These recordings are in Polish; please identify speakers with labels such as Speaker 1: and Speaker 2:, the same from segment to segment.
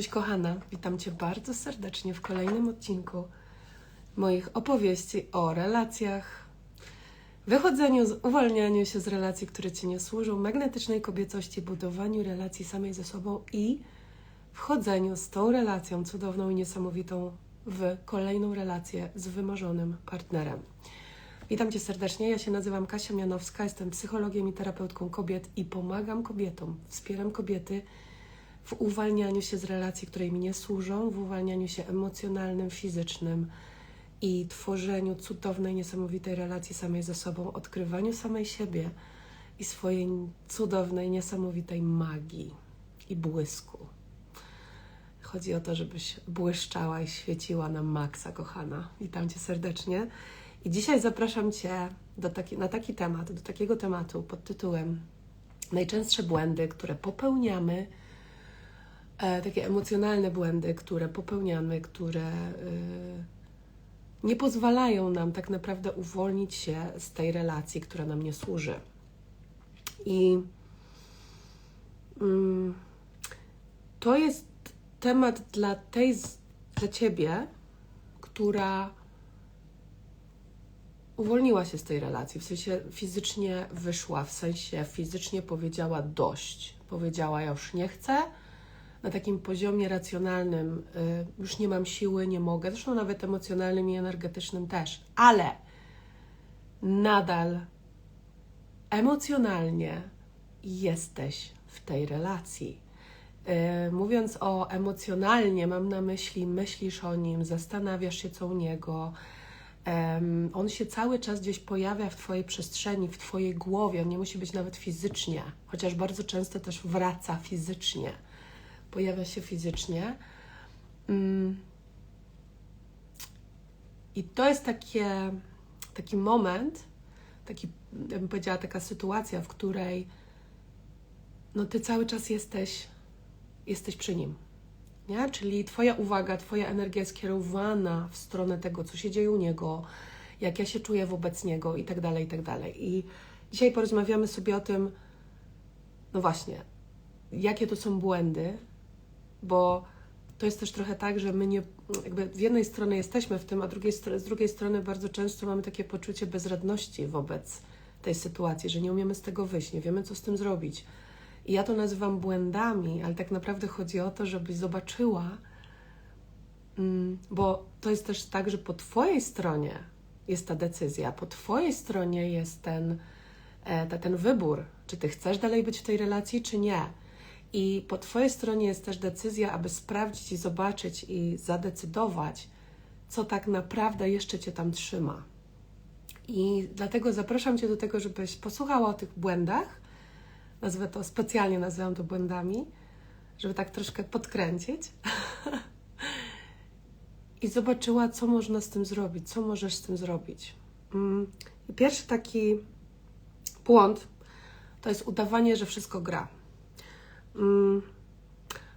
Speaker 1: Cześć kochana, witam Cię bardzo serdecznie w kolejnym odcinku moich opowieści o relacjach, wychodzeniu, uwalnianiu się z relacji, które Ci nie służą, magnetycznej kobiecości, budowaniu relacji samej ze sobą i wchodzeniu z tą relacją cudowną i niesamowitą w kolejną relację z wymarzonym partnerem. Witam Cię serdecznie, ja się nazywam Kasia Mianowska, jestem psychologiem i terapeutką kobiet i pomagam kobietom, wspieram kobiety w uwalnianiu się z relacji, które im nie służą, w uwalnianiu się emocjonalnym, fizycznym i tworzeniu cudownej, niesamowitej relacji samej ze sobą, odkrywaniu samej siebie i swojej cudownej, niesamowitej magii i błysku. Chodzi o to, żebyś błyszczała i świeciła na maksa, kochana. Witam Cię serdecznie. I dzisiaj zapraszam Cię do taki, na taki temat, do takiego tematu pod tytułem Najczęstsze błędy, które popełniamy, takie emocjonalne błędy, które popełniamy, które e, nie pozwalają nam tak naprawdę uwolnić się z tej relacji, która nam nie służy. I mm, to jest temat dla tej, dla Ciebie, która uwolniła się z tej relacji, w sensie fizycznie wyszła, w sensie fizycznie powiedziała dość. Powiedziała, ja już nie chcę. Na takim poziomie racjonalnym y, już nie mam siły, nie mogę, zresztą nawet emocjonalnym i energetycznym też, ale nadal emocjonalnie jesteś w tej relacji. Y, Mówiąc o emocjonalnie, mam na myśli, myślisz o nim, zastanawiasz się co u niego, on się cały czas gdzieś pojawia w Twojej przestrzeni, w Twojej głowie. On nie musi być nawet fizycznie, chociaż bardzo często też wraca fizycznie. Pojawia się fizycznie. Mm. I to jest takie, taki moment, taki, ja bym powiedziała, taka sytuacja, w której no Ty cały czas jesteś, jesteś przy nim nie? Czyli Twoja uwaga, Twoja energia jest skierowana w stronę tego, co się dzieje u niego, jak ja się czuję wobec niego i tak dalej, i tak dalej. I dzisiaj porozmawiamy sobie o tym, no właśnie, jakie to są błędy, bo to jest też trochę tak, że my nie, jakby z jednej strony jesteśmy w tym, a drugiej, z drugiej strony bardzo często mamy takie poczucie bezradności wobec tej sytuacji, że nie umiemy z tego wyjść, nie wiemy, co z tym zrobić. I ja to nazywam błędami, ale tak naprawdę chodzi o to, żebyś zobaczyła, mm, bo to jest też tak, że po Twojej stronie jest ta decyzja, po Twojej stronie jest ten, e, ten wybór, czy Ty chcesz dalej być w tej relacji, czy nie. I po Twojej stronie jest też decyzja, aby sprawdzić i zobaczyć i zadecydować, co tak naprawdę jeszcze Cię tam trzyma. I dlatego zapraszam Cię do tego, żebyś posłuchała o tych błędach, nazwę to, specjalnie nazywam to błędami, żeby tak troszkę podkręcić. I zobaczyła, co można z tym zrobić, co możesz z tym zrobić. Mm, pierwszy taki błąd to jest udawanie, że wszystko gra. Mm,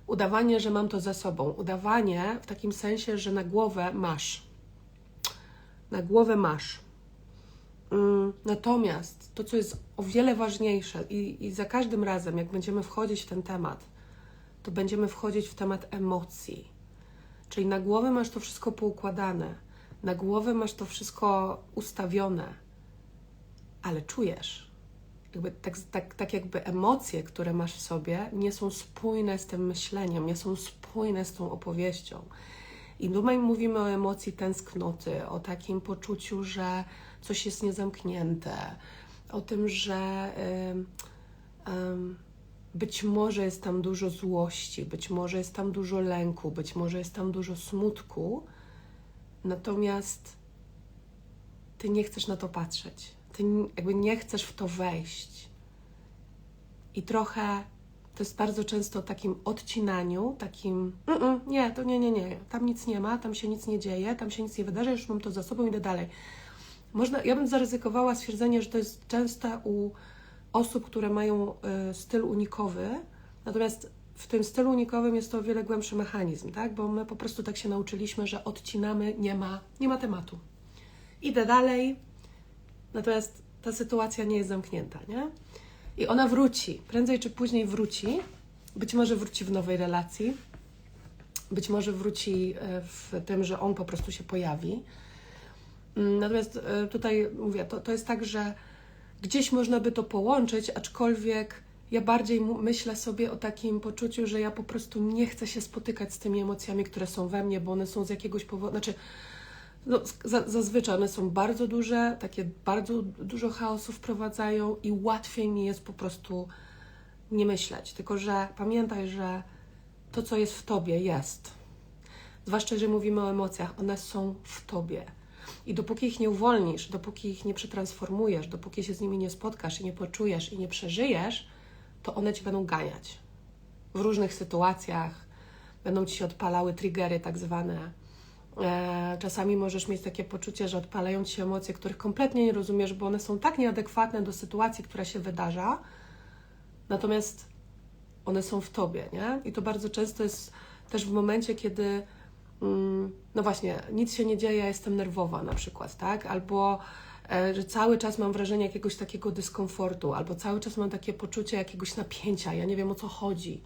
Speaker 1: Udawanie, że mam to za sobą. Udawanie w takim sensie, że na głowę masz. Na głowę masz. Mm, Natomiast to, co jest o wiele ważniejsze, i, i za każdym razem, jak będziemy wchodzić w ten temat, to będziemy wchodzić w temat emocji. Czyli na głowę masz to wszystko poukładane, na głowę masz to wszystko ustawione, ale czujesz. Jakby tak, tak, tak jakby emocje, które masz w sobie, nie są spójne z tym myśleniem, nie są spójne z tą opowieścią. I tutaj mówimy o emocji tęsknoty, o takim poczuciu, że coś jest niezamknięte, o tym, że ym, ym, być może jest tam dużo złości, być może jest tam dużo lęku, być może jest tam dużo smutku, natomiast ty nie chcesz na to patrzeć. Ty jakby nie chcesz w to wejść. I trochę to jest bardzo często takim odcinaniu, takim "Mm-mm, nie, to nie, nie, nie, tam nic nie ma, tam się nic nie dzieje, tam się nic nie wydarza, już mam to za sobą, idę dalej. Można, ja bym zaryzykowała stwierdzenie, że to jest częste u osób, które mają y, styl unikowy, natomiast w tym stylu unikowym jest to o wiele głębszy mechanizm, tak? Bo my po prostu tak się nauczyliśmy, że odcinamy, nie ma, nie ma tematu. Idę dalej, natomiast ta sytuacja nie jest zamknięta, nie? I ona wróci, prędzej czy później wróci, być może wróci w nowej relacji, być może wróci e, w tym, że on po prostu się pojawi. Mm, Natomiast e, tutaj mówię, to, to jest tak, że gdzieś można by to połączyć, aczkolwiek ja bardziej myślę sobie o takim poczuciu, że ja po prostu nie chcę się spotykać z tymi emocjami, które są we mnie, bo one są z jakiegoś powodu, znaczy no, za, zazwyczaj one są bardzo duże, takie bardzo dużo chaosu wprowadzają i łatwiej mi jest po prostu nie myśleć. Tylko, że pamiętaj, że to, co jest w tobie, jest. Zwłaszcza, że mówimy o emocjach, one są w tobie. I dopóki ich nie uwolnisz, dopóki ich nie przetransformujesz, dopóki się z nimi nie spotkasz i nie poczujesz i nie przeżyjesz, to one cię będą ganiać. W różnych sytuacjach będą ci się odpalały triggery, tak zwane. E, Czasami możesz mieć takie poczucie, że odpalają ci się emocje, których kompletnie nie rozumiesz, bo one są tak nieadekwatne do sytuacji, która się wydarza, natomiast one są w tobie, nie? I to bardzo często jest też w momencie, kiedy mm, no właśnie, nic się nie dzieje, ja jestem nerwowa na przykład, tak? Albo e, że cały czas mam wrażenie jakiegoś takiego dyskomfortu, albo cały czas mam takie poczucie jakiegoś napięcia, ja nie wiem o co chodzi.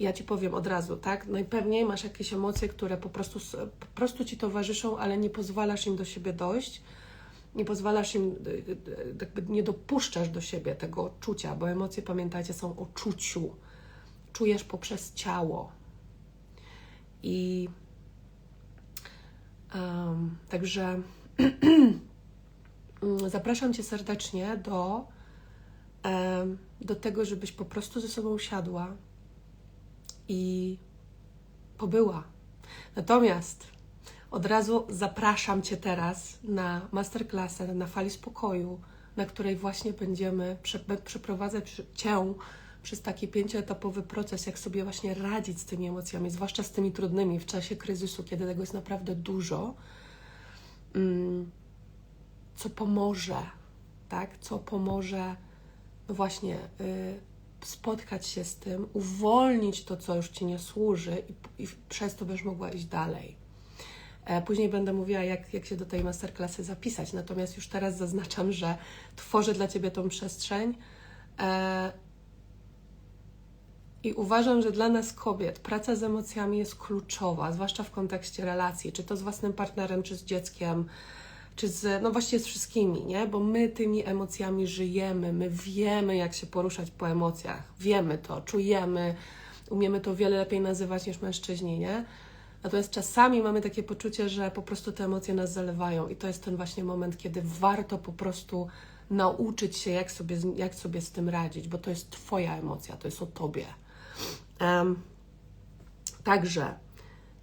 Speaker 1: Ja ci powiem od razu, tak? Najpewniej masz jakieś emocje, które po prostu, po prostu ci towarzyszą, ale nie pozwalasz im do siebie dojść, nie pozwalasz im, jakby nie dopuszczasz do siebie tego odczucia, bo emocje, pamiętajcie, są o czuciu. Czujesz poprzez ciało. I em, także zapraszam Cię serdecznie do, em, do tego, żebyś po prostu ze sobą siadła i pobyła. Natomiast od razu zapraszam Cię teraz na masterclassę na fali spokoju, na której właśnie będziemy prze- przeprowadzać Cię przez taki pięcioetapowy proces, jak sobie właśnie radzić z tymi emocjami, zwłaszcza z tymi trudnymi w czasie kryzysu, kiedy tego jest naprawdę dużo, Mm, co pomoże, tak? Co pomoże, no właśnie, y, spotkać się z tym, uwolnić to, co już Ci nie służy i, i przez to będziesz mogła iść dalej. E, Później będę mówiła, jak, jak się do tej masterclassy zapisać. Natomiast już teraz zaznaczam, że tworzę dla Ciebie tą przestrzeń. E, I uważam, że dla nas kobiet praca z emocjami jest kluczowa, zwłaszcza w kontekście relacji, czy to z własnym partnerem, czy z dzieckiem, czy z, no właściwie z wszystkimi, nie? Bo my tymi emocjami żyjemy, my wiemy, jak się poruszać po emocjach, wiemy to, czujemy, umiemy to wiele lepiej nazywać niż mężczyźni, nie? Natomiast czasami mamy takie poczucie, że po prostu te emocje nas zalewają i to jest ten właśnie moment, kiedy warto po prostu nauczyć się, jak sobie, jak sobie z tym radzić, bo to jest Twoja emocja, to jest o Tobie. Em, także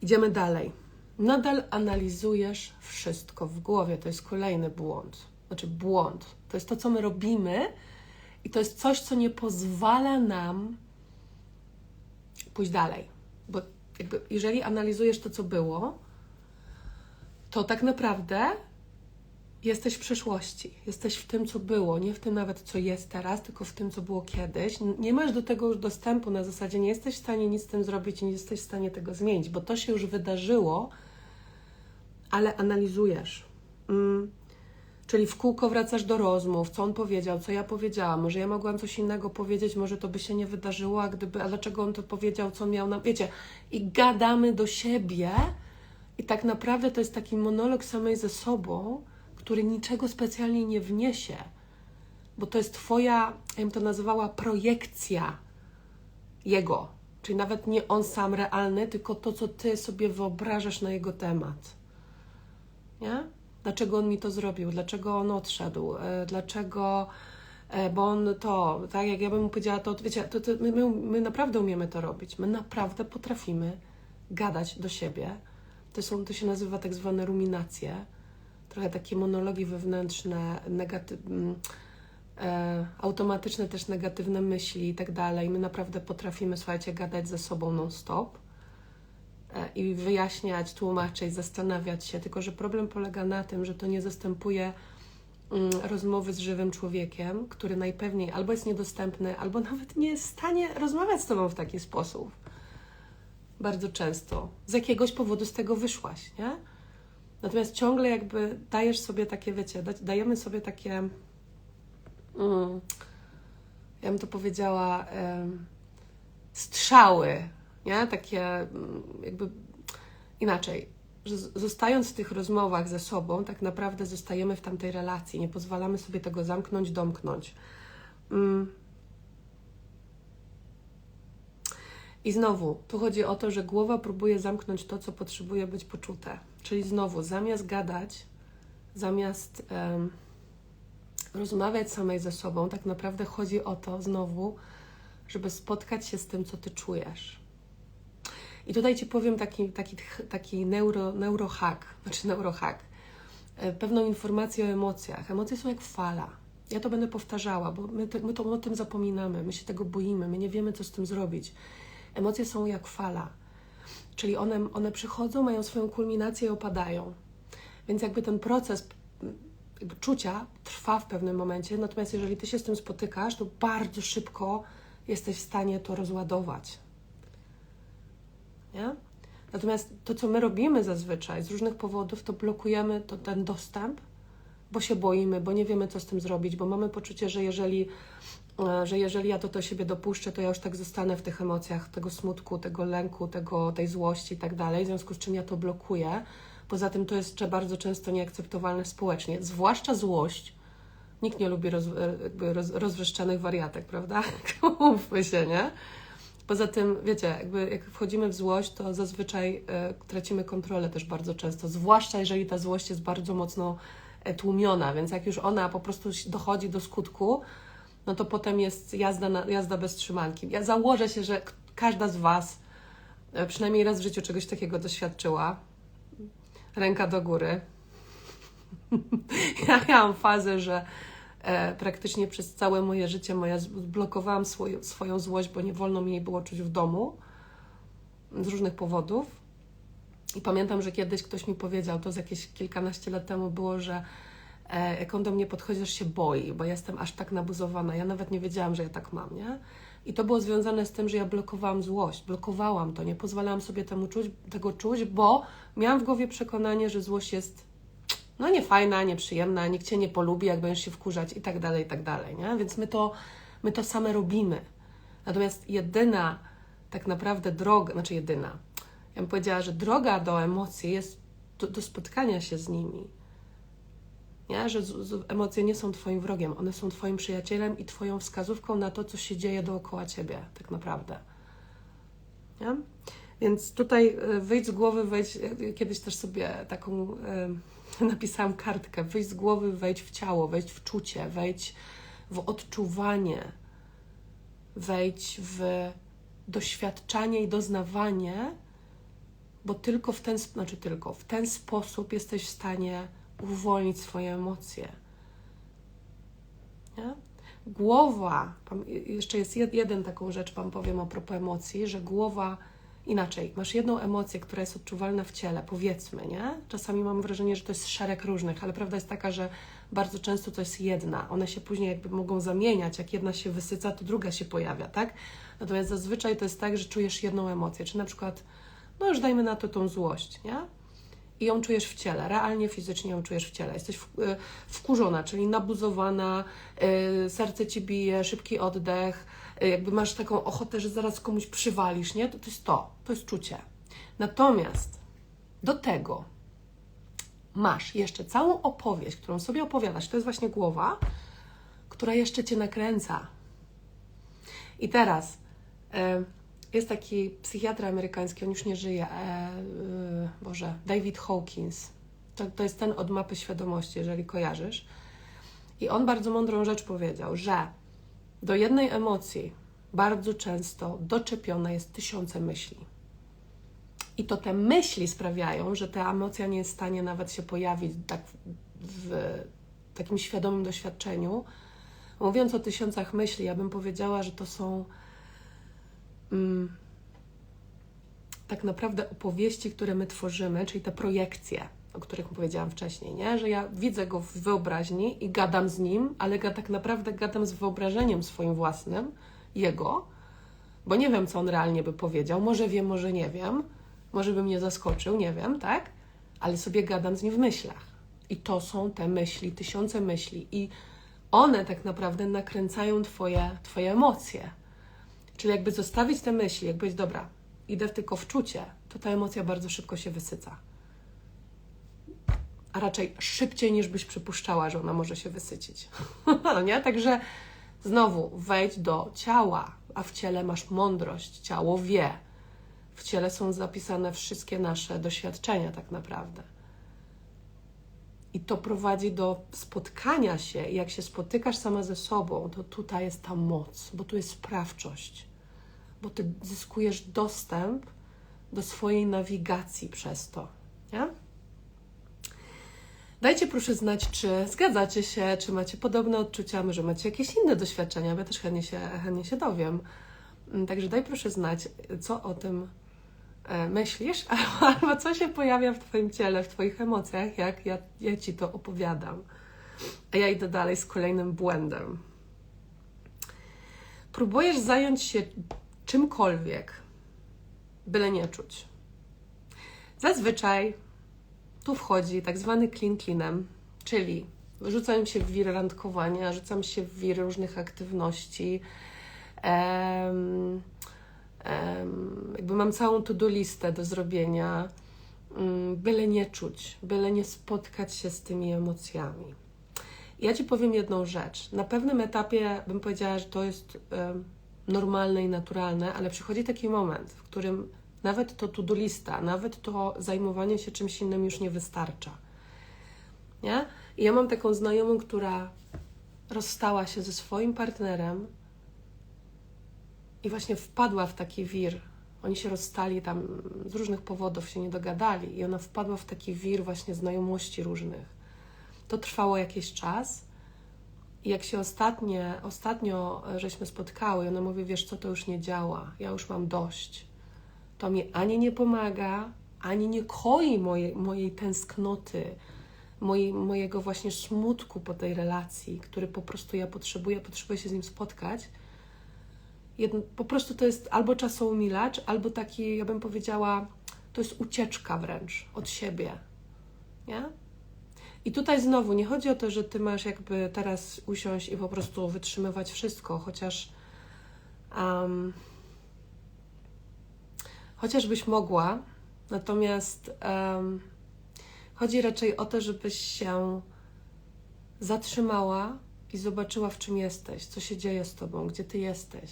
Speaker 1: idziemy dalej. Nadal analizujesz wszystko w głowie. To jest kolejny błąd. Znaczy błąd. To jest to, co my robimy i to jest coś, co nie pozwala nam pójść dalej. Bo jakby, jeżeli analizujesz to, co było, to tak naprawdę jesteś w przeszłości. Jesteś w tym, co było, nie w tym nawet, co jest teraz, tylko w tym, co było kiedyś. Nie masz do tego już dostępu na zasadzie, nie jesteś w stanie nic z tym zrobić nie jesteś w stanie tego zmienić, bo to się już wydarzyło, ale analizujesz. Mm. Czyli w kółko wracasz do rozmów, co on powiedział, co ja powiedziałam, może ja mogłam coś innego powiedzieć, może to by się nie wydarzyło, a gdyby, a dlaczego on to powiedział, co miał na, wiecie, i gadamy do siebie i tak naprawdę to jest taki monolog samej ze sobą, który niczego specjalnie nie wniesie, bo to jest twoja, ja bym to nazywała projekcja jego, czyli nawet nie on sam realny, tylko to, co ty sobie wyobrażasz na jego temat nie? Dlaczego on mi to zrobił? Dlaczego on odszedł? E, Dlaczego, e, bo on to, tak jak ja bym mu powiedziała, to wiecie, to, to my, my, my naprawdę umiemy to robić. My naprawdę potrafimy gadać do siebie. To, są, to się nazywa tak zwane ruminacje. Trochę takie monologi wewnętrzne, negaty, mm, e, automatyczne też negatywne myśli i tak dalej. My naprawdę potrafimy, słuchajcie, gadać ze sobą non-stop i wyjaśniać, tłumaczyć, zastanawiać się. Tylko, że problem polega na tym, że to nie zastępuje mm, rozmowy z żywym człowiekiem, który najpewniej albo jest niedostępny, albo nawet nie jest w stanie rozmawiać z tobą w taki sposób. Bardzo często. Z jakiegoś powodu z tego wyszłaś, nie? Natomiast ciągle jakby dajesz sobie takie, wiecie, da- dajemy sobie takie, mm, ja bym to powiedziała, strzały, nie? Takie mm, jakby inaczej. Zostając w tych rozmowach ze sobą, tak naprawdę zostajemy w tamtej relacji. Nie pozwalamy sobie tego zamknąć, domknąć. Mm. I znowu, tu chodzi o to, że głowa próbuje zamknąć to, co potrzebuje być poczute. Czyli znowu, zamiast gadać, zamiast em, rozmawiać samej ze sobą, tak naprawdę chodzi o to znowu, żeby spotkać się z tym, co ty czujesz. I tutaj ci powiem taki, taki, taki neuro, neurohack, znaczy neurohack. E, Pewną informację o emocjach. Emocje są jak fala. Ja to będę powtarzała, bo my, te, my to o tym zapominamy, my się tego boimy, my nie wiemy, co z tym zrobić. Emocje są jak fala, czyli one, one przychodzą, mają swoją kulminację i opadają. Więc jakby ten proces jakby czucia trwa w pewnym momencie, natomiast jeżeli ty się z tym spotykasz, to bardzo szybko jesteś w stanie to rozładować. Nie? Natomiast to, co my robimy zazwyczaj z różnych powodów, to blokujemy to, ten dostęp, bo się boimy, bo nie wiemy, co z tym zrobić, bo mamy poczucie, że jeżeli, e, że jeżeli ja to do siebie dopuszczę, to ja już tak zostanę w tych emocjach tego smutku, tego lęku, tego, tej złości i tak dalej, w związku z czym ja to blokuję. Poza tym to jest cze- bardzo często nieakceptowalne społecznie, zwłaszcza złość. Nikt nie lubi roz, e, roz, rozwrzeszczonych wariatek, prawda? Mówmy się, nie? Poza tym, wiecie, jakby jak wchodzimy w złość, to zazwyczaj e, tracimy kontrolę też bardzo często, zwłaszcza jeżeli ta złość jest bardzo mocno e, tłumiona, więc jak już ona po prostu dochodzi do skutku, no to potem jest jazda, na, jazda bez trzymanki. Ja założę się, że każda z Was e, przynajmniej raz w życiu czegoś takiego doświadczyła. Ręka do góry. ja miałam fazę, że praktycznie przez całe moje życie moja blokowałam swoją, swoją złość, bo nie wolno mi jej było czuć w domu z różnych powodów. I pamiętam, że kiedyś ktoś mi powiedział, to z jakieś kilkanaście lat temu było, że e, jak on do mnie podchodzi, że się boi, bo ja jestem aż tak nabuzowana. Ja nawet nie wiedziałam, że ja tak mam, nie? I to było związane z tym, że ja blokowałam złość, blokowałam to, nie pozwalałam sobie temu czuć, tego czuć, bo miałam w głowie przekonanie, że złość jest no niefajna, nieprzyjemna, nikt Cię nie polubi, jak będziesz się wkurzać i tak dalej, i tak dalej, nie? Więc my to, my to same robimy. Natomiast jedyna tak naprawdę droga, znaczy jedyna, ja bym powiedziała, że droga do emocji jest do, do spotkania się z nimi. Nie? Że z, z, emocje nie są Twoim wrogiem, one są Twoim przyjacielem i Twoją wskazówką na to, co się dzieje dookoła Ciebie, tak naprawdę. Nie? Więc tutaj y, wyjdź z głowy, wejdź, kiedyś też sobie taką napisałam kartkę, wyjdź z głowy, wejdź w ciało, wejdź w czucie, wejdź w odczuwanie, wejdź w doświadczanie i doznawanie, bo tylko w ten, znaczy tylko, w ten sposób jesteś w stanie uwolnić swoje emocje. Nie? Głowa, jeszcze jest jed- jeden taką rzecz, Wam powiem a propos emocji, że głowa inaczej, masz jedną emocję, która jest odczuwalna w ciele, powiedzmy, nie? Czasami mam wrażenie, że to jest szereg różnych, ale prawda jest taka, że bardzo często to jest jedna. One się później jakby mogą zamieniać, jak jedna się wysyca, to druga się pojawia, tak? Natomiast zazwyczaj to jest tak, że czujesz jedną emocję, czy na przykład, no już dajmy na to tą złość, nie? i ją czujesz w ciele, realnie fizycznie ją czujesz w ciele. Jesteś y, wkurzona, czyli nabuzowana, y, serce ci bije, szybki oddech, jakby masz taką ochotę, że zaraz komuś przywalisz, nie? To, to jest to, to jest czucie. Natomiast do tego masz jeszcze całą opowieść, którą sobie opowiadasz, to jest właśnie głowa, która jeszcze cię nakręca. I teraz e, jest taki psychiatra amerykański, on już nie żyje, e, e, Boże, David Hawkins. To, to jest ten od mapy świadomości, jeżeli kojarzysz. I on bardzo mądrą rzecz powiedział, że do jednej emocji bardzo często doczepione jest tysiące myśli. I to te myśli sprawiają, że ta emocja nie jest w stanie nawet się pojawić tak w, w takim świadomym doświadczeniu. Mówiąc o tysiącach myśli, ja bym powiedziała, że to są mm, tak naprawdę opowieści, które my tworzymy, czyli te projekcje, o których powiedziałam wcześniej, nie? że ja widzę go w wyobraźni i gadam z nim, ale tak naprawdę gadam z wyobrażeniem swoim własnym, jego, bo nie wiem, co on realnie by powiedział. Może wiem, może nie wiem, może by mnie zaskoczył, nie wiem, tak? Ale sobie gadam z nim w myślach. I to są te myśli, tysiące myśli, i one tak naprawdę nakręcają twoje, twoje emocje. Czyli jakby zostawić te myśli, jakby powiedzieć, dobra, idę tylko w czucie, to ta emocja bardzo szybko się wysyca. A raczej szybciej niż byś przypuszczała, że ona może się wysycić. no nie? Także znowu wejdź do ciała, a w ciele masz mądrość, ciało wie. W ciele są zapisane wszystkie nasze doświadczenia, tak naprawdę. I to prowadzi do spotkania się. I jak się spotykasz sama ze sobą, to tutaj jest ta moc, bo tu jest sprawczość, bo ty zyskujesz dostęp do swojej nawigacji przez to. Nie? Dajcie proszę znać, czy zgadzacie się, czy macie podobne odczucia, może macie jakieś inne doświadczenia, ja też chętnie się, chętnie się dowiem. Mm, także daj proszę znać, co o tym e, myślisz, albo co się pojawia w Twoim ciele, w Twoich emocjach, jak ja, ja Ci to opowiadam. A ja idę dalej z kolejnym błędem. Próbujesz zająć się czymkolwiek, byle nie czuć. Zazwyczaj tu wchodzi tak zwany clean cleanem, czyli rzucam się w wir randkowania, rzucam się w wir różnych aktywności. Um, um, jakby mam całą to-do listę do zrobienia, um, byle nie czuć, byle nie spotkać się z tymi emocjami. Ja Ci powiem jedną rzecz. Na pewnym etapie bym powiedziała, że to jest normalne i naturalne, ale przychodzi taki moment, w którym nawet to to-do lista, nawet to zajmowanie się czymś innym już nie wystarcza. Nie? I ja mam taką znajomą, która rozstała się ze swoim partnerem i właśnie wpadła w taki wir. Oni się rozstali tam z różnych powodów, się nie dogadali, i ona wpadła w taki wir właśnie znajomości różnych. To trwało jakiś czas. I jak się ostatnie, ostatnio żeśmy spotkały, ona mówi: Wiesz co, to już nie działa, ja już mam dość to mi ani nie pomaga, ani nie koi mojej, mojej tęsknoty, mojej, mojego właśnie smutku po tej relacji, który po prostu ja potrzebuję, potrzebuję się z nim spotkać. Jedno, po prostu to jest albo czasoumilacz, albo taki, ja bym powiedziała, to jest ucieczka wręcz od siebie. Nie? I tutaj znowu nie chodzi o to, że ty masz jakby teraz usiąść i po prostu wytrzymywać wszystko, chociaż um, chociażbyś mogła, natomiast um, chodzi raczej o to, żebyś się zatrzymała i zobaczyła, w czym jesteś, co się dzieje z tobą, gdzie ty jesteś.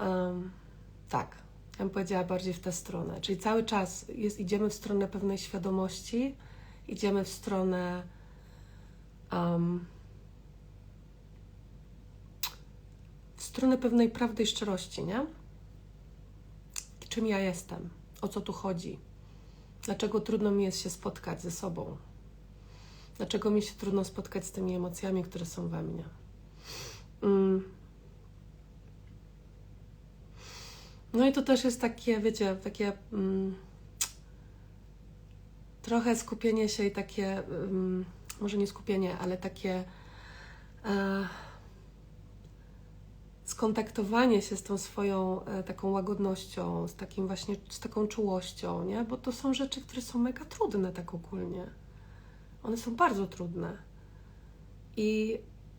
Speaker 1: Um, tak, ja bym powiedziała bardziej w tę stronę. Czyli cały czas jest, idziemy w stronę pewnej świadomości, idziemy w stronę um, w stronę pewnej prawdy i szczerości, nie? Czym ja jestem, o co tu chodzi, dlaczego trudno mi jest się spotkać ze sobą, dlaczego mi się trudno spotkać z tymi emocjami, które są we mnie. Mm. No i to też jest takie, wiecie, takie mm, trochę skupienie się i takie, mm, może nie skupienie, ale takie. E, skontaktowanie się z tą swoją e, taką łagodnością, z takim właśnie, z taką czułością, nie? Bo to są rzeczy, które są mega trudne tak ogólnie. One są bardzo trudne. I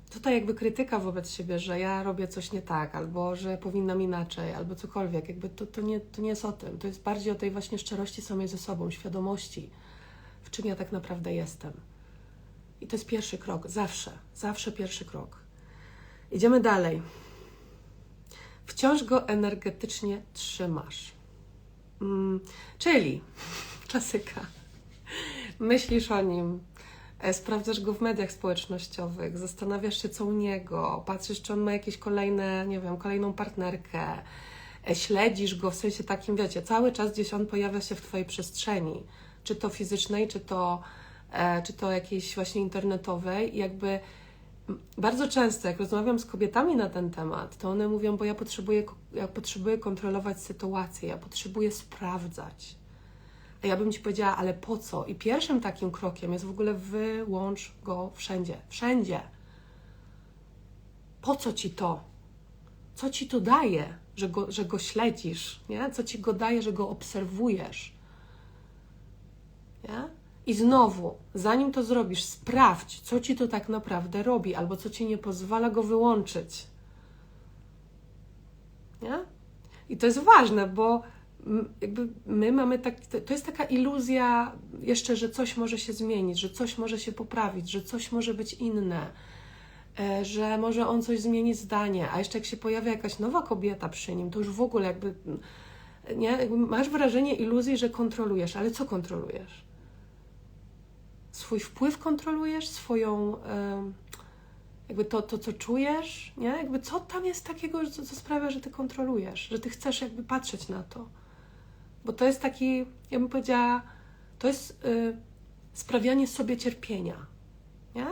Speaker 1: tutaj jakby krytyka wobec siebie, że ja robię coś nie tak, albo że powinnam inaczej, albo cokolwiek, jakby to, to, nie, to nie jest o tym. To jest bardziej o tej właśnie szczerości samej ze sobą, świadomości, w czym ja tak naprawdę jestem. I to jest pierwszy krok, zawsze, zawsze pierwszy krok. Idziemy dalej wciąż go energetycznie trzymasz. Mm, czyli klasyka. Myślisz o nim, e, sprawdzasz go w mediach społecznościowych, zastanawiasz się, co u niego, patrzysz, czy on ma jakieś kolejne, nie wiem, kolejną partnerkę, e, śledzisz go w sensie takim, wiecie, cały czas gdzieś on pojawia się w Twojej przestrzeni, czy to fizycznej, czy to, e, czy to jakiejś właśnie internetowej, jakby bardzo często, jak rozmawiam z kobietami na ten temat, to one mówią, bo ja potrzebuję, ja potrzebuję kontrolować sytuację, ja potrzebuję sprawdzać. A ja bym ci powiedziała, ale po co? I pierwszym takim krokiem jest w ogóle wyłącz go wszędzie. Wszędzie. Po co ci to? Co ci to daje, że go, że go śledzisz? Nie? Co ci go daje, że go obserwujesz? Nie? I znowu, zanim to zrobisz, sprawdź, co ci to tak naprawdę robi, albo co ci nie pozwala go wyłączyć. Nie? I to jest ważne, bo jakby my mamy tak, to jest taka iluzja jeszcze, że coś może się zmienić, że coś może się poprawić, że coś może być inne, e, że może on coś zmieni zdanie, a jeszcze jak się pojawia jakaś nowa kobieta przy nim, to już w ogóle jakby, nie, masz wrażenie iluzji, że kontrolujesz, ale co kontrolujesz? Swój wpływ kontrolujesz, swoją... jakby to, to, co czujesz, nie? Jakby co tam jest takiego, co, co sprawia, że ty kontrolujesz, że ty chcesz jakby patrzeć na to. Bo to jest taki, ja bym powiedziała, to jest y, sprawianie sobie cierpienia, nie?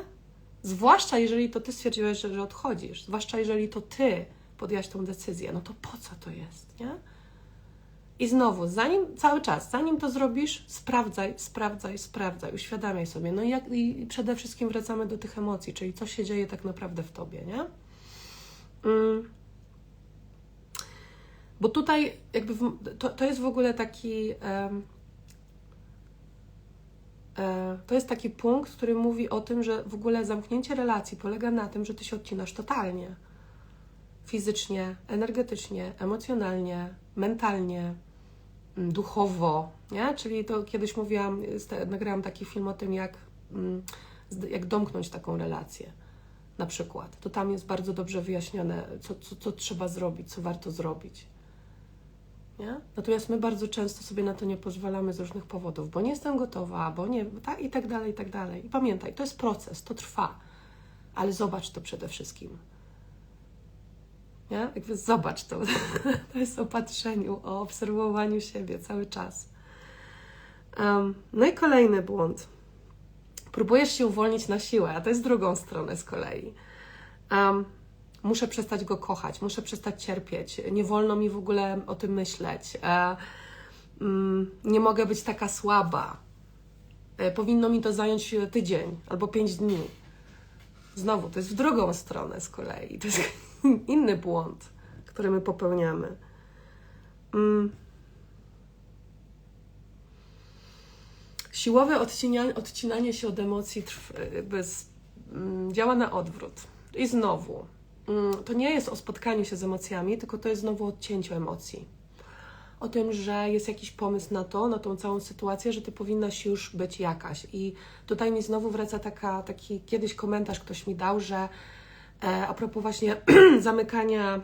Speaker 1: Zwłaszcza jeżeli to ty stwierdziłeś, że, że odchodzisz, zwłaszcza jeżeli to ty podjęłaś tą decyzję, no to po co to jest, nie? I znowu, zanim cały czas, zanim to zrobisz, sprawdzaj, sprawdzaj, sprawdzaj, uświadamiaj sobie. No i, jak, i przede wszystkim wracamy do tych emocji, czyli co się dzieje tak naprawdę w tobie, nie? Mm. Bo tutaj jakby w, to, to jest w ogóle taki. e, to jest taki punkt, który mówi o tym, że w ogóle zamknięcie relacji polega na tym, że ty się odcinasz totalnie. Fizycznie, energetycznie, emocjonalnie, mentalnie, duchowo, nie? Czyli to kiedyś mówiłam, sta- nagrałam taki film o tym, jak, mm, jak domknąć taką relację, na przykład. To tam jest bardzo dobrze wyjaśnione, co, co, co trzeba zrobić, co warto zrobić. Nie? Natomiast my bardzo często sobie na to nie pozwalamy z różnych powodów, bo nie jestem gotowa, bo nie, tak, i tak dalej, i tak dalej. I pamiętaj, to jest proces, to trwa, ale zobacz to przede wszystkim. Nie? Jakby zobacz to. To jest o patrzeniu, o obserwowaniu siebie cały czas. Um, no i kolejny błąd. Próbujesz się uwolnić na siłę, a to jest drugą stronę z kolei. Um, muszę przestać go kochać, muszę przestać cierpieć, nie wolno mi w ogóle o tym myśleć, e, mm, nie mogę być taka słaba, e, powinno mi to zająć tydzień albo pięć dni. Znowu, to jest w drugą stronę z kolei. Inny błąd, który my popełniamy. Mm. Siłowe odcinanie, odcinanie się od emocji trw, bez, mm, działa na odwrót. I znowu, mm, to nie jest o spotkaniu się z emocjami, tylko to jest znowu o odcięciu emocji. O tym, że jest jakiś pomysł na to, na tą całą sytuację, że ty powinnaś już być jakaś. I tutaj mi znowu wraca taka, taki kiedyś komentarz ktoś mi dał, że a propos właśnie zamykania,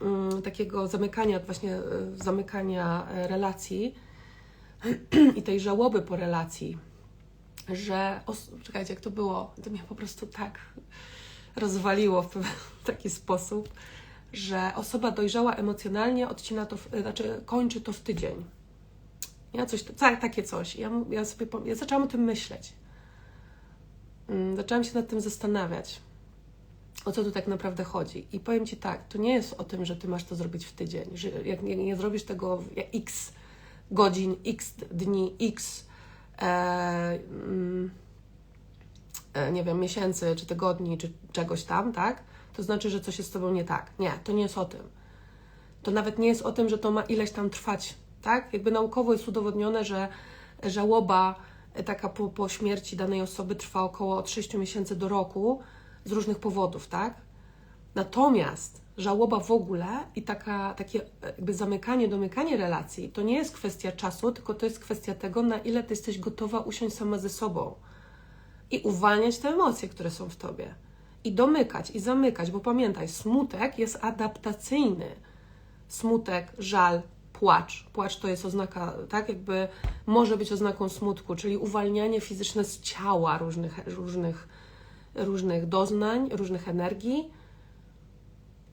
Speaker 1: mm, takiego zamykania, właśnie e, zamykania e, relacji i tej żałoby po relacji, że, czekajcie, jak to było, to mnie po prostu tak rozwaliło w taki sposób, że osoba dojrzała emocjonalnie odcina to, w, znaczy kończy to w tydzień. Ja coś, tak, takie coś. Ja, ja sobie, ja zaczęłam o tym myśleć. Mm, Zaczęłam się nad tym zastanawiać, o co tu tak naprawdę chodzi. I powiem Ci tak, to nie jest o tym, że Ty masz to zrobić w tydzień, że jak nie, nie zrobisz tego w x godzin, x dni, x e, mm, e, nie wiem, miesięcy, czy tygodni, czy czegoś tam, tak? To znaczy, że coś jest z Tobą nie tak. Nie, to nie jest o tym. To nawet nie jest o tym, że to ma ileś tam trwać, tak? Jakby naukowo jest udowodnione, że żałoba e, taka po, po śmierci danej osoby trwa około od 6 miesięcy do roku z różnych powodów, tak? Natomiast żałoba w ogóle i taka, takie e, jakby zamykanie, domykanie relacji to nie jest kwestia czasu, tylko to jest kwestia tego, na ile ty jesteś gotowa usiąść sama ze sobą i uwalniać te emocje, które są w tobie. I domykać, i zamykać, bo pamiętaj, smutek jest adaptacyjny. Smutek, żal, płacz. Płacz to jest oznaka, tak, jakby może być oznaką smutku, czyli uwalnianie fizyczne z ciała różnych, różnych, różnych doznań, różnych energii.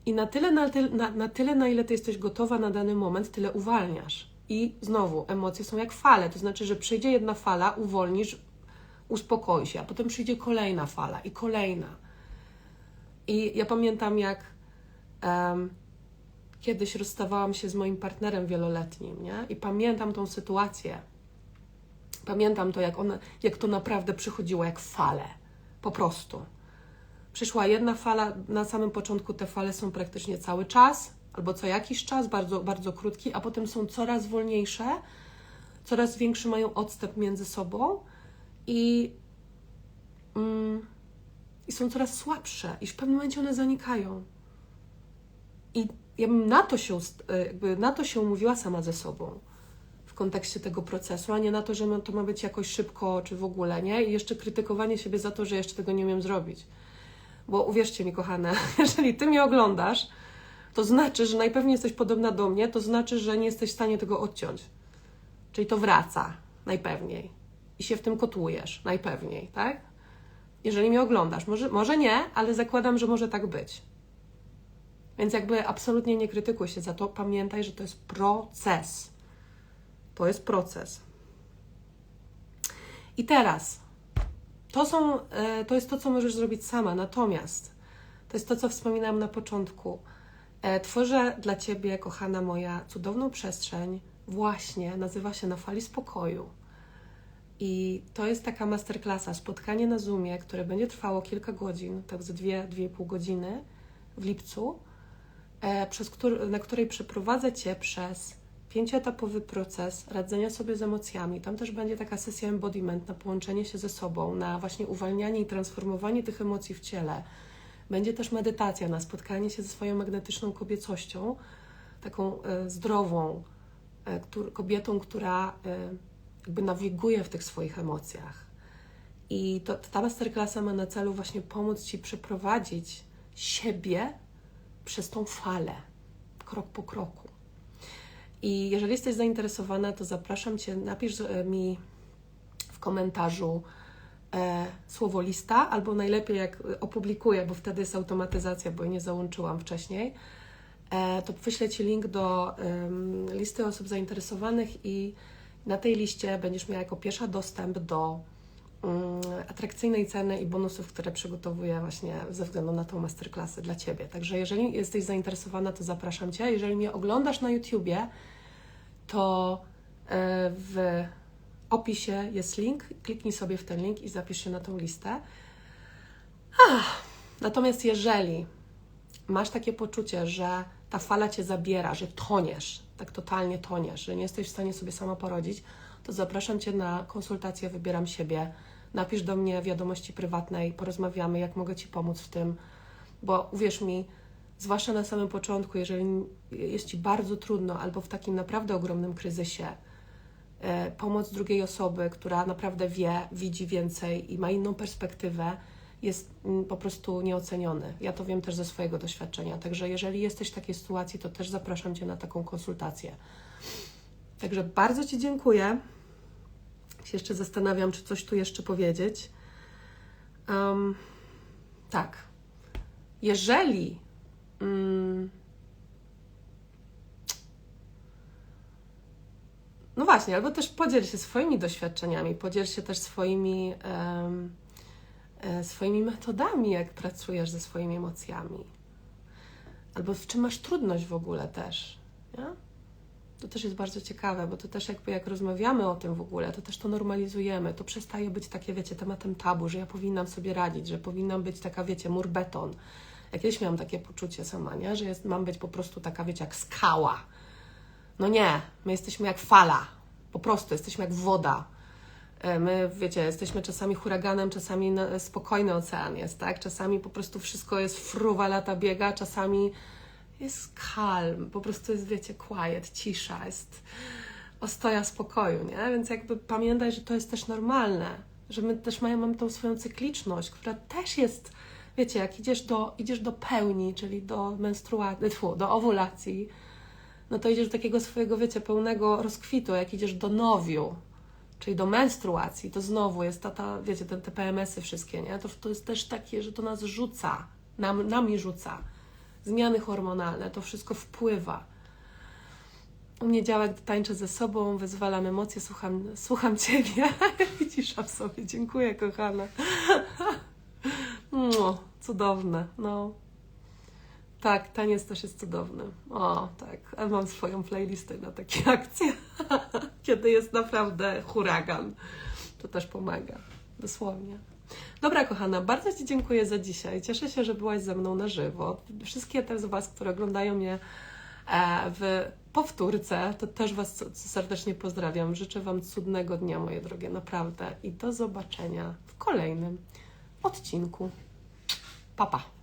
Speaker 1: I na tyle na, tyle, na, na tyle, na ile ty jesteś gotowa na dany moment, tyle uwalniasz. I znowu, emocje są jak fale, to znaczy, że przyjdzie jedna fala, uwolnisz, uspokoi się, a potem przyjdzie kolejna fala i kolejna. I ja pamiętam, jak em, kiedyś rozstawałam się z moim partnerem wieloletnim, nie? I pamiętam tą sytuację. Pamiętam to, jak, ona, jak to naprawdę przychodziło jak fale. Po prostu. Przyszła jedna fala, na samym początku te fale są praktycznie cały czas, albo co jakiś czas, bardzo, bardzo krótki, a potem są coraz wolniejsze, coraz większy mają odstęp między sobą i, mm, i są coraz słabsze, i w pewnym momencie one zanikają. I ja bym na to się, e, jakby na to się umówiła sama ze sobą w kontekście tego procesu, a nie na to, że to ma być jakoś szybko, czy w ogóle, nie? I jeszcze krytykowanie siebie za to, że jeszcze tego nie umiem zrobić. Bo uwierzcie mi, kochane, jeżeli ty mnie oglądasz, to znaczy, że najpewniej jesteś podobna do mnie, to znaczy, że nie jesteś w stanie tego odciąć. Czyli to wraca, najpewniej. I się w tym kotłujesz, najpewniej, tak? Jeżeli mnie oglądasz. Może, może nie, ale zakładam, że może tak być. Więc jakby absolutnie nie krytykuj się za to. Pamiętaj, że to jest proces. To jest proces. I teraz, to, są, e, to jest to, co możesz zrobić sama. Natomiast to jest to, co wspominałam na początku. E, Tworzę dla Ciebie, kochana moja, cudowną przestrzeń. Właśnie nazywa się Na Fali Spokoju. I to jest taka masterclassa, spotkanie na Zoomie, które będzie trwało kilka godzin, tak ze dwie, dwie i pół godziny w lipcu, e, przez który, na której przeprowadzę Cię przez pięcioetapowy proces radzenia sobie z emocjami. Tam też będzie taka sesja embodiment na połączenie się ze sobą, na właśnie uwalnianie i transformowanie tych emocji w ciele. Będzie też medytacja na spotkanie się ze swoją magnetyczną kobiecością, taką e, zdrową e, kobietą, która e, jakby nawiguje w tych swoich emocjach. I to, ta masterclassa ma na celu właśnie pomóc Ci przeprowadzić siebie przez tą falę, krok po kroku. I jeżeli jesteś zainteresowana, to zapraszam Cię, napisz e, mi w komentarzu e, słowo lista, albo najlepiej jak opublikuję, bo wtedy jest automatyzacja, bo jej nie załączyłam wcześniej, e, to wyślę Ci link do em, listy osób zainteresowanych i na tej liście będziesz miała jako pierwsza dostęp do mm, atrakcyjnej ceny i bonusów, które przygotowuję właśnie ze względu na tą masterclassę dla Ciebie. Także jeżeli jesteś zainteresowana, to zapraszam Cię. Jeżeli mnie oglądasz na YouTubie, to e, w opisie jest link, kliknij sobie w ten link i zapisz się na tą listę. Ach, natomiast jeżeli masz takie poczucie, że ta fala cię zabiera, że toniesz, tak totalnie toniesz, że nie jesteś w stanie sobie sama poradzić, to zapraszam cię na konsultację, wybieram siebie. Napisz do mnie wiadomości prywatnej, porozmawiamy, jak mogę ci pomóc w tym, bo uwierz mi, zwłaszcza na samym początku, jeżeli jest ci bardzo trudno albo w takim naprawdę ogromnym kryzysie, e, pomoc drugiej osoby, która naprawdę wie, widzi więcej i ma inną perspektywę, jest mm, po prostu nieoceniony. Ja to wiem też ze swojego doświadczenia. Także jeżeli jesteś w takiej sytuacji, to też zapraszam Cię na taką konsultację. Także bardzo Ci dziękuję. Się jeszcze zastanawiam, czy coś tu jeszcze powiedzieć. Em, tak. Jeżeli. Mm, no właśnie, albo też podziel się swoimi doświadczeniami, podziel się też swoimi. e, swoimi metodami, jak pracujesz ze swoimi emocjami. Albo w czym masz trudność w ogóle też. Nie? To też jest bardzo ciekawe, bo to też jakby jak rozmawiamy o tym w ogóle, to też to normalizujemy. To przestaje być takie, wiecie, tematem tabu, że ja powinnam sobie radzić, że powinnam być taka, wiecie, mur beton. Ja kiedyś miałam takie poczucie sama, nie? że jest, mam być po prostu taka, wiecie, jak skała. No nie, my jesteśmy jak fala. Po prostu jesteśmy jak woda. E, My, wiecie, jesteśmy czasami huraganem, czasami spokojny ocean jest, tak? Czasami po prostu wszystko jest fruwa, lata biega, czasami jest kalm, po prostu jest, wiecie, quiet, cisza, jest ostoja spokoju, nie? Więc jakby pamiętaj, że to jest też normalne, że my też mamy tą swoją cykliczność, która też jest, wiecie, jak idziesz do, idziesz do pełni, czyli do menstruacji, do owulacji, no to idziesz do takiego swojego, wiecie, pełnego rozkwitu, jak idziesz do nowiu, czyli do menstruacji, to znowu jest ta, ta wiecie, te, te PMS-y wszystkie, nie? To, to jest też takie, że to nas rzuca, nam, nami rzuca. Zmiany hormonalne, to wszystko wpływa. U mnie działa, gdy tańczę ze sobą, wyzwalam emocje, słucham, słucham Ciebie cisza w sobie. Dziękuję, kochana. Cudowne, no. Tak, taniec też jest cudowny. O, tak. A mam swoją playlistę na takie akcje. Kiedy jest naprawdę huragan. To też pomaga. Dosłownie. Dobra, kochana, bardzo Ci dziękuję za dzisiaj. Cieszę się, że byłaś ze mną na żywo. Wszystkie te z Was, które oglądają mnie e, w powtórce, to też Was serdecznie pozdrawiam. Życzę Wam cudnego dnia, moje drogie, naprawdę. I do zobaczenia w kolejnym odcinku. 爸爸。